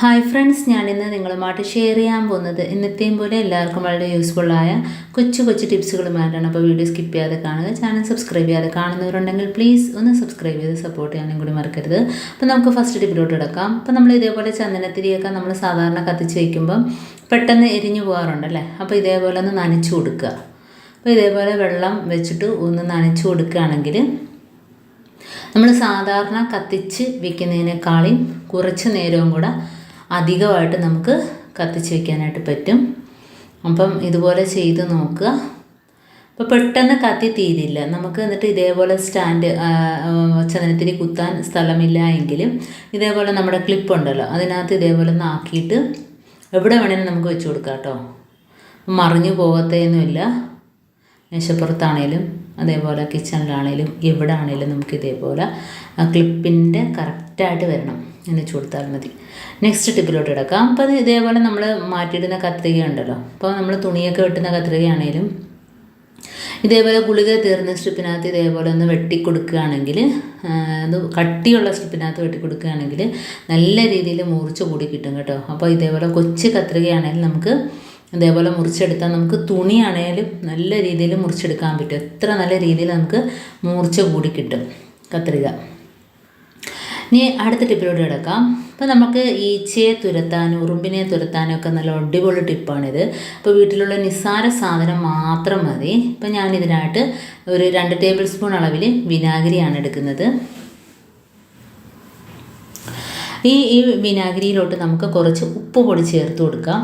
Hi friends ഞാൻ ഇന്ന് നിങ്ങളുമായിട്ട് ഷെയർ ചെയ്യാൻ പോകുന്നത് ഇന്നത്തെയും പോലെ എല്ലാവർക്കും വളരെ യൂസ്ഫുള്ളായ കൊച്ചു കൊച്ചു ടിപ്സുകളുമായിട്ടാണ് അപ്പോൾ വീഡിയോ സ്കിപ്പ് ചെയ്യാതെ കാണുക ചാനൽ സബ്സ്ക്രൈബ് ചെയ്യാതെ കാണുന്നവരുണ്ടെങ്കിൽ പ്ലീസ് ഒന്ന് സബ്സ്ക്രൈബ് ചെയ്ത് സപ്പോർട്ട് ചെയ്യാനും കൂടി മറക്കരുത്. അപ്പോൾ നമുക്ക് ഫസ്റ്റ് ടിപ്പിലോട്ട് കിടക്കാം. അപ്പോൾ നമ്മൾ ഇതേപോലെ ചന്ദനത്തിരിയൊക്കെ നമ്മൾ സാധാരണ കത്തിച്ച് വയ്ക്കുമ്പം പെട്ടെന്ന് എരിഞ്ഞു പോകാറുണ്ടല്ലേ അപ്പോൾ ഇതേപോലെ ഒന്ന് നനച്ചു കൊടുക്കുക. അപ്പോൾ ഇതേപോലെ വെള്ളം വെച്ചിട്ട് ഒന്ന് നനച്ചു കൊടുക്കുകയാണെങ്കിൽ നമ്മൾ സാധാരണ കത്തിച്ച് വെക്കുന്നതിനേക്കാളും കുറച്ച് നേരവും കൂടെ അധികമായിട്ട് നമുക്ക് കത്തിച്ച് വെക്കാനായിട്ട് പറ്റും. അപ്പം ഇതുപോലെ ചെയ്ത് നോക്കുക. അപ്പോൾ പെട്ടെന്ന് കത്തി തീരില്ല. നമുക്ക് എന്നിട്ട് ഇതേപോലെ സ്റ്റാൻഡ് ചന്ദനത്തിരി കുത്താൻ സ്ഥലമില്ല എങ്കിലും ഇതേപോലെ നമ്മുടെ ക്ലിപ്പ് ഉണ്ടല്ലോ അതിനകത്ത് ഇതേപോലെ ഒന്ന് ആക്കിയിട്ട് എവിടെ വേണേലും നമുക്ക് വെച്ച് കൊടുക്കാം കേട്ടോ. മറിഞ്ഞു പോകത്തേന്നുമില്ല. മേശപ്പുറത്താണേലും അതേപോലെ കിച്ചണിലാണേലും എവിടെ ആണേലും നമുക്ക് ഇതേപോലെ ക്ലിപ്പിന്റെ കറക്റ്റായിട്ട് വരണം. വെച്ച് കൊടുത്താൽ മതി. നെക്സ്റ്റ് ടിപ്പിലോട്ട് കിടക്കാം. അപ്പോൾ അത് ഇതേപോലെ നമ്മൾ മാറ്റിയിടുന്ന കത്രിക ഉണ്ടല്ലോ അപ്പോൾ നമ്മൾ തുണിയൊക്കെ വെട്ടുന്ന കത്രികയാണേലും ഇതേപോലെ ഗുളിക തീർന്ന സ്ട്രിപ്പിനകത്ത് ഇതേപോലെ ഒന്ന് വെട്ടിക്കൊടുക്കുകയാണെങ്കിൽ അത് കട്ടിയുള്ള സ്ട്രിപ്പിനകത്ത് വെട്ടിക്കൊടുക്കുകയാണെങ്കിൽ നല്ല രീതിയിൽ മുറിച്ച് കൂടി കിട്ടും കേട്ടോ. അപ്പോൾ ഇതേപോലെ കൊച്ചു കത്രികയാണെങ്കിൽ നമുക്ക് ഇതേപോലെ മുറിച്ചെടുത്താൽ നമുക്ക് തുണിയാണേലും നല്ല രീതിയിൽ മുറിച്ചെടുക്കാൻ പറ്റും. എത്ര നല്ല രീതിയിൽ നമുക്ക് മൂർച്ച കൂടി കിട്ടും കത്രിക. ഇനി അടുത്ത ടിപ്പിലോട്ട് കിടക്കാം. അപ്പോൾ നമുക്ക് ഈച്ചയെ തുരത്താനും ഉറുമ്പിനെ തുരത്താനും ഒക്കെ നല്ല അടിപൊളി ടിപ്പാണിത്. അപ്പോൾ വീട്ടിലുള്ള നിസ്സാര സാധനം മാത്രം മതി. ഞാൻ ഞാനിതിനായിട്ട് ഒരു രണ്ട് ടേബിൾ സ്പൂൺ അളവിൽ വിനാഗിരിയാണ് എടുക്കുന്നത്. ഈ ഈ വിനാഗിരിയിലോട്ട് നമുക്ക് കുറച്ച് ഉപ്പ് പൊടി ചേർത്ത് കൊടുക്കാം.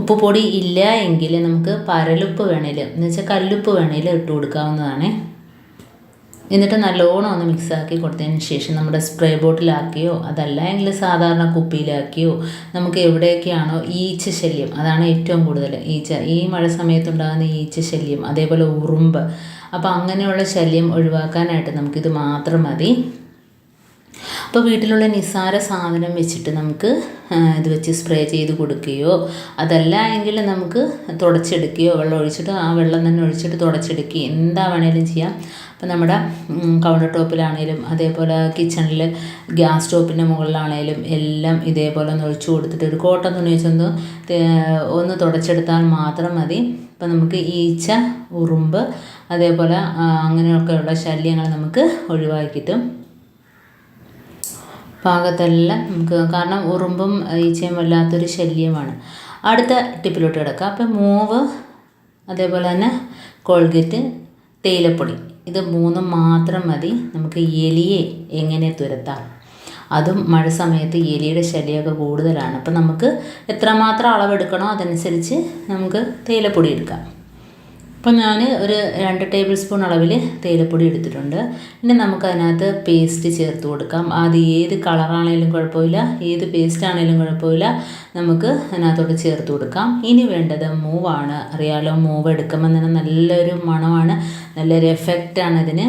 ഉപ്പ് പൊടി ഇല്ല എങ്കിൽ നമുക്ക് പരലുപ്പ് വേണേൽ എന്ന് വെച്ചാൽ കല്ലുപ്പ് വേണേൽ ഇട്ട് കൊടുക്കാവുന്നതാണ്. എന്നിട്ട് നല്ലോണം ഒന്ന് മിക്സാക്കി കൊടുത്തതിന് ശേഷം നമ്മുടെ സ്പ്രേ ബോട്ടിലാക്കിയോ അതല്ല എങ്കിൽ സാധാരണ കുപ്പിയിലാക്കിയോ നമുക്ക് എവിടെയൊക്കെയാണോ ഈച്ച ശല്യം അതാണ് ഏറ്റവും കൂടുതൽ. ഈച്ച ഈ മഴ സമയത്തുണ്ടാകുന്ന ഈച്ച ശല്യം അതേപോലെ ഉറുമ്പ്. അപ്പോൾ അങ്ങനെയുള്ള ശല്യം ഒഴിവാക്കാനായിട്ട് നമുക്കിത് മാത്രം മതി. അപ്പോൾ വീട്ടിലുള്ള നിസ്സാര സാധനം വെച്ചിട്ട് നമുക്ക് ഇത് വെച്ച് സ്പ്രേ ചെയ്ത് കൊടുക്കുകയോ അതല്ല എങ്കിൽ നമുക്ക് തുടച്ചെടുക്കുകയോ വെള്ളം ഒഴിച്ചിട്ട് ആ വെള്ളം തന്നെ ഒഴിച്ചിട്ട് തുടച്ചെടുക്കുകയോ എന്താ വേണേലും ചെയ്യാം. അപ്പോൾ നമ്മുടെ കൗണ്ടർ ടോപ്പിലാണേലും അതേപോലെ കിച്ചണിൽ ഗ്യാസ് സ്റ്റോപ്പിന്റെ മുകളിലാണേലും എല്ലാം ഇതേപോലെ ഒന്ന് ഒഴിച്ചു കൊടുത്തിട്ട് ഒരു കോട്ടൺ തുണി വെച്ചൊന്ന് ഒന്ന് തുടച്ചെടുത്താൽ മാത്രം മതി. അപ്പോൾ നമുക്ക് ഈച്ച ഉറുമ്പ് അതേപോലെ അങ്ങനെയൊക്കെയുള്ള ശല്യങ്ങൾ നമുക്ക് ഒഴിവാക്കി കിട്ടും. ഭാഗത്തെല്ലാം നമുക്ക് കാരണം ഉറുമ്പും ഈച്ചയും വല്ലാത്തൊരു ശല്യമാണ്. അടുത്ത ടിപ്പിലോട്ട് കിടക്കാം. അപ്പം മൂവ് അതേപോലെ തന്നെ കോൾഗേറ്റ് തേയിലപ്പൊടി. ഇത് മൂന്നും മാത്രം മതി. നമുക്ക് എലിയെ എങ്ങനെ തുരത്താം? അതും മഴ സമയത്ത് എലിയുടെ ശല്യമൊക്കെ കൂടുതലാണ്. അപ്പം നമുക്ക് എത്രമാത്രം അളവെടുക്കണോ അതനുസരിച്ച് നമുക്ക് തേയിലപ്പൊടി എടുക്കാം. അപ്പം ഞാൻ ഒരു രണ്ട് ടേബിൾ സ്പൂൺ അളവിൽ തേയിലപ്പൊടി എടുത്തിട്ടുണ്ട്. ഇനി നമുക്ക് അതിനകത്ത് പേസ്റ്റ് ചേർത്ത് കൊടുക്കാം. അത് ഏത് കളറാണേലും കുഴപ്പമില്ല ഏത് പേസ്റ്റ് ആണേലും കുഴപ്പമില്ല നമുക്ക് അതിനകത്തോട്ട് ചേർത്ത് കൊടുക്കാം. ഇനി വേണ്ടത് മൂവാണ് അറിയാലോ മൂവ് എടുക്കുമ്പോൾ തന്നെ നല്ലൊരു മണമാണ് നല്ലൊരു എഫക്റ്റാണ് ഇതിന്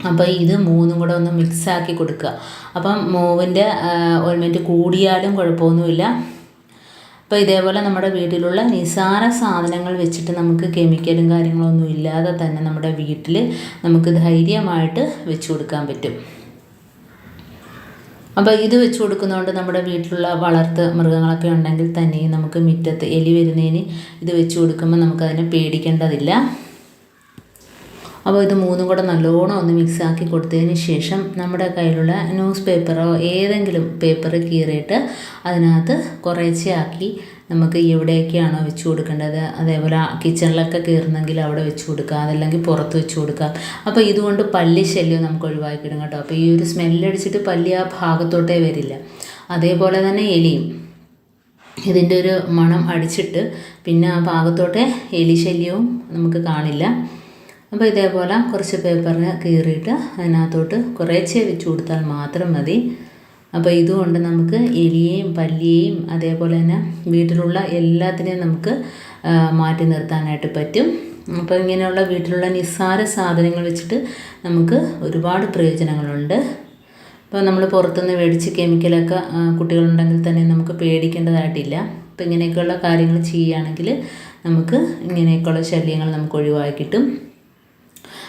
അപ്പോൾ ഇത് മൂന്നും കൂടെ ഒന്ന് മിക്സാക്കി കൊടുക്കുക. അപ്പം മൂവിന്റെ ഓയിൽമെന്റ് കൂടിയാലും കുഴപ്പമൊന്നുമില്ല. അപ്പോൾ ഇതേപോലെ നമ്മുടെ വീട്ടിലുള്ള നിസാര സാധനങ്ങൾ വെച്ചിട്ട് നമുക്ക് കെമിക്കലും കാര്യങ്ങളൊന്നും ഇല്ലാതെ തന്നെ നമ്മുടെ വീട്ടിൽ നമുക്ക് ധൈര്യമായിട്ട് വെച്ച് കൊടുക്കാൻ പറ്റും. അപ്പോൾ ഇത് വെച്ച് കൊടുക്കുന്നതുകൊണ്ട് നമ്മുടെ വീട്ടിലുള്ള വളർത്ത് മൃഗങ്ങളൊക്കെ ഉണ്ടെങ്കിൽ തന്നെയും നമുക്ക് മുറ്റത്ത് എലി വരുന്നതിന് ഇത് വെച്ച് കൊടുക്കുമ്പോൾ നമുക്കതിനെ പേടിക്കേണ്ടതില്ല. അപ്പോൾ ഇത് മൂന്നും കൂടെ നല്ലോണം ഒന്ന് മിക്സ് ആക്കി കൊടുത്തതിന് ശേഷം നമ്മുടെ കയ്യിലുള്ള ന്യൂസ് പേപ്പറോ ഏതെങ്കിലും പേപ്പർ കീറിയിട്ട് അതിനകത്ത് കുറേശ്ശെ ആക്കി നമുക്ക് എവിടെയൊക്കെയാണോ വെച്ച് കൊടുക്കേണ്ടത്? അതേപോലെ കിച്ചണിലൊക്കെ കയറുന്നെങ്കിൽ അവിടെ വെച്ച് കൊടുക്കുക അതല്ലെങ്കിൽ പുറത്ത് വെച്ച് കൊടുക്കുക അപ്പോൾ ഇതുകൊണ്ട് പല്ലി ശല്യം നമുക്ക് ഒഴിവാക്കിയിടും കേട്ടോ. അപ്പോൾ ഈ ഒരു സ്മെല്ലടിച്ചിട്ട് പല്ലി ആ ഭാഗത്തോട്ടേ വരില്ല. അതേപോലെ തന്നെ എലിയും. ഇതിന്റെ ഒരു മണം അടിച്ചിട്ട് പിന്നെ ആ ഭാഗത്തോട്ടെ എലി ശല്യവും നമുക്ക് കാണില്ല. അപ്പോൾ ഇതേപോലെ കുറച്ച് പേപ്പറിന് കീറിയിട്ട് അതിനകത്തോട്ട് കുറേശ്ശെ വെച്ച് കൊടുത്താൽ മാത്രം മതി. അപ്പോൾ ഇതുകൊണ്ട് നമുക്ക് എലിയെയും പല്ലിയെയും അതേപോലെ തന്നെ വീട്ടിലുള്ള എല്ലാത്തിനെയും നമുക്ക് മാറ്റി നിർത്താനായിട്ട് പറ്റും. അപ്പോൾ ഇങ്ങനെയുള്ള വീട്ടിലുള്ള നിസ്സാര സാധനങ്ങൾ വെച്ചിട്ട് നമുക്ക് ഒരുപാട് പ്രയോജനങ്ങളുണ്ട്. അപ്പോൾ നമ്മൾ പുറത്തുനിന്ന് മേടിച്ച് കെമിക്കലൊക്കെ കുട്ടികളുണ്ടെങ്കിൽ തന്നെ നമുക്ക് പേടിക്കേണ്ടതായിട്ടില്ല. അപ്പോൾ ഇങ്ങനെയൊക്കെയുള്ള കാര്യങ്ങൾ ചെയ്യുകയാണെങ്കിൽ നമുക്ക് ഇങ്ങനെയൊക്കെയുള്ള ശല്യങ്ങൾ നമുക്ക് ഒഴിവാക്കി കിട്ടും.